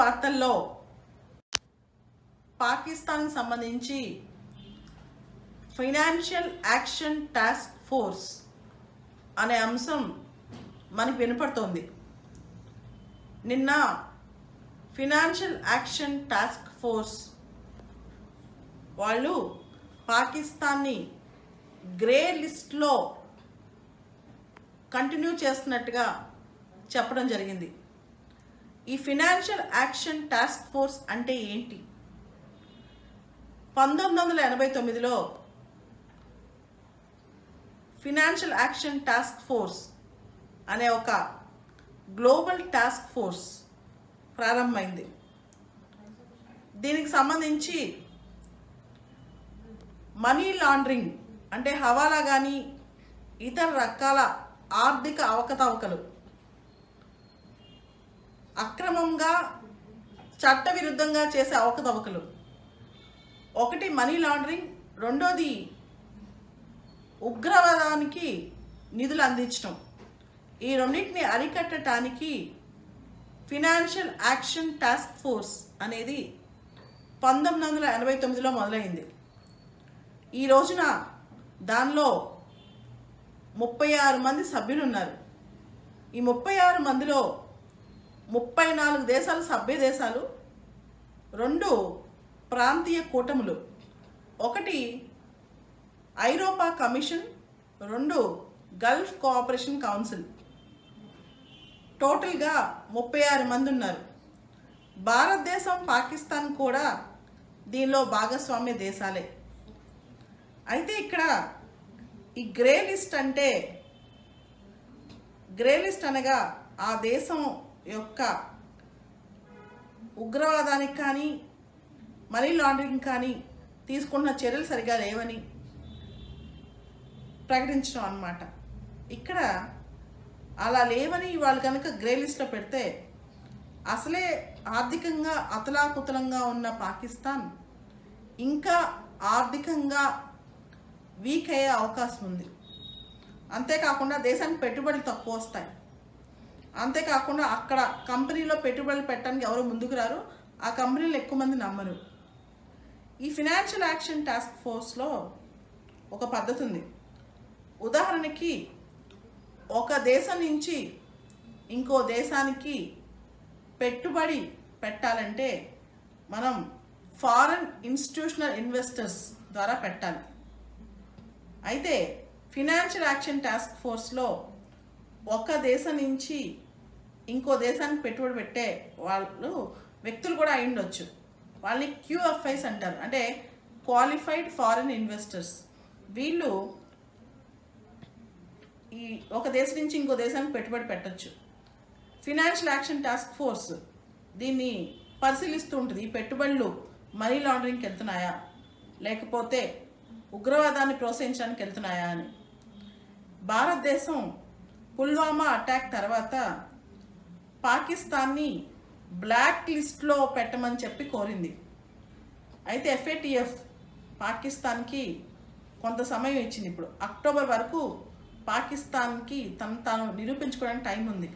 వార్తల్లో పాకిస్తాన్ సంబంధించి financial action task force అనే అంశం మనకు వినపడుతోంది. నిన్న ఫినాన్షియల్ యాక్షన్ టాస్క్ ఫోర్స్ వాళ్ళు పాకిస్తాన్ని గ్రే లిస్ట్లో కంటిన్యూ చేస్తున్నట్టుగా చెప్పడం జరిగింది. ఈ ఫినాన్షియల్ యాక్షన్ టాస్క్ ఫోర్స్ అంటే ఏంటి? పంతొమ్మిది వందల ఎనభై తొమ్మిదిలో ఫినాన్షియల్ యాక్షన్ టాస్క్ ఫోర్స్ అనే ఒక గ్లోబల్ టాస్క్ ఫోర్స్ ప్రారంభమైంది. దీనికి సంబంధించి మనీ లాండరింగ్ అంటే హవాలా కానీ ఇతర రకాల ఆర్థిక అవకతవకలు అక్రమంగా చట్టవిరుద్ధంగా చేసే అవకతవకలు. ఒకటి మనీ లాండరింగ్ రెండోది ఉగ్రవాదానికి నిధులు అందించడం ఈ రెండింటిని అరికట్టడానికి ఫినాన్షియల్ యాక్షన్ టాస్క్ ఫోర్స్ అనేది పంతొమ్మిది వందల ఎనభై తొమ్మిదిలో మొదలైంది. ఈ రోజున దానిలో ముప్పై ఆరు మంది సభ్యులు ఉన్నారు ఈ ముప్పై ఆరు మందిలో ముప్పై నాలుగు దేశాలు సభ్య దేశాలు రెండు ప్రాంతీయ కూటములు. ఒకటి ఐరోపా కమిషన్ రెండు గల్ఫ్ కోఆపరేషన్ కౌన్సిల్. టోటల్గా ముప్పై ఆరు మంది ఉన్నారు. భారతదేశం పాకిస్తాన్ కూడా దీనిలో భాగస్వామ్య దేశాలే. అయితే ఇక్కడ ఈ గ్రే లిస్ట్ అంటే గ్రే లిస్ట్ అనగా ఆ దేశం యొక్క ఉగ్రవాదానికి కానీ మనీ లాండరింగ్ కానీ తీసుకున్న చర్యలు సరిగా లేవని ప్రకటించడం అన్నమాట. ఇక్కడ అలా లేవని వాళ్ళు కనుక గ్రే లిస్ట్లో పెడితే అసలే ఆర్థికంగా అతలాకుతలంగా ఉన్న పాకిస్తాన్ ఇంకా ఆర్థికంగా వీక్ అయ్యే అవకాశం ఉంది. అంతేకాకుండా దేశానికి పెట్టుబడులు తక్కువ వస్తాయి. అంతేకాకుండా అక్కడ కంపెనీలో పెట్టుబడులు పెట్టడానికి ఎవరు ముందుకు రారు. ఆ కంపెనీలు ఎక్కువ మంది నమ్మరు. ఈ ఫినాన్షియల్ యాక్షన్ టాస్క్ ఫోర్స్లో ఒక పద్ధతి ఉంది. ఉదాహరణకి ఒక దేశం నుంచి ఇంకో దేశానికి పెట్టుబడి పెట్టాలంటే మనం ఫారెన్ ఇన్స్టిట్యూషనల్ ఇన్వెస్టర్స్ ద్వారా పెట్టాలి. అయితే ఫినాన్షియల్ యాక్షన్ టాస్క్ ఫోర్స్లో ఒక దేశం నుంచి ఇంకో దేశానికి పెట్టుబడి పెట్టే వాళ్ళు వ్యక్తులు కూడా అయి ఉండొచ్చు. వాళ్ళని క్యూఎఫ్ఐస్ అంటారు అంటే క్వాలిఫైడ్ ఫారిన్ ఇన్వెస్టర్స్. వీళ్ళు ఈ ఒక దేశం నుంచి ఇంకో దేశానికి పెట్టుబడి పెట్టచ్చు. ఫినాన్షియల్ యాక్షన్ టాస్క్ ఫోర్స్ దీన్ని పరిశీలిస్తూ ఉంటుంది. ఈ పెట్టుబడులు మనీ లాండరింగ్కి వెళ్తున్నాయా? లేకపోతే ఉగ్రవాదాన్ని ప్రోత్సహించడానికి వెళ్తున్నాయా అని. భారతదేశం పుల్వామా అటాక్ తర్వాత పాకిస్తాన్ని బ్లాక్ లిస్ట్లో పెట్టమని చెప్పి కోరింది. అయితే ఎఫ్ఏటిఎఫ్ పాకిస్తాన్కి కొంత సమయం ఇచ్చింది ఇప్పుడు. అక్టోబర్ వరకు పాకిస్తాన్కి తను తాను నిరూపించుకోవడానికి టైం ఉంది.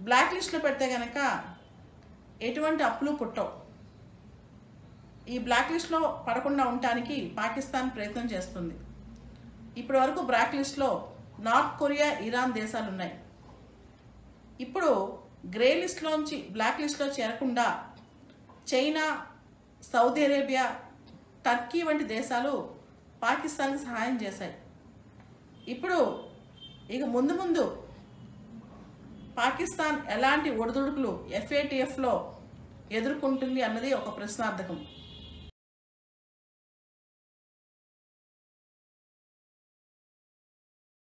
బ్లాక్ లిస్ట్లో పెడితే కనుక ఎటువంటి అప్పులు పుట్టవు. ఈ బ్లాక్ లిస్ట్లో పడకుండా ఉండటానికి పాకిస్తాన్ ప్రయత్నం చేస్తుంది. ఇప్పటి వరకు బ్లాక్ లిస్ట్లో నార్త్ కొరియా ఇరాన్ దేశాలు ఉన్నాయి ఇప్పుడు గ్రే లిస్ట్లోంచి బ్లాక్ లిస్ట్లో చేరకుండా చైనా సౌదీ అరేబియా టర్కీ వంటి దేశాలు పాకిస్తాన్కి సహాయం చేశాయి. ఇప్పుడు ఇక ముందు ముందు పాకిస్తాన్ ఎలాంటి ఒడిదుడుకులు ఎఫ్ఏటిఎఫ్లో ఎదుర్కొంటుంది అన్నది ఒక ప్రశ్నార్థకం.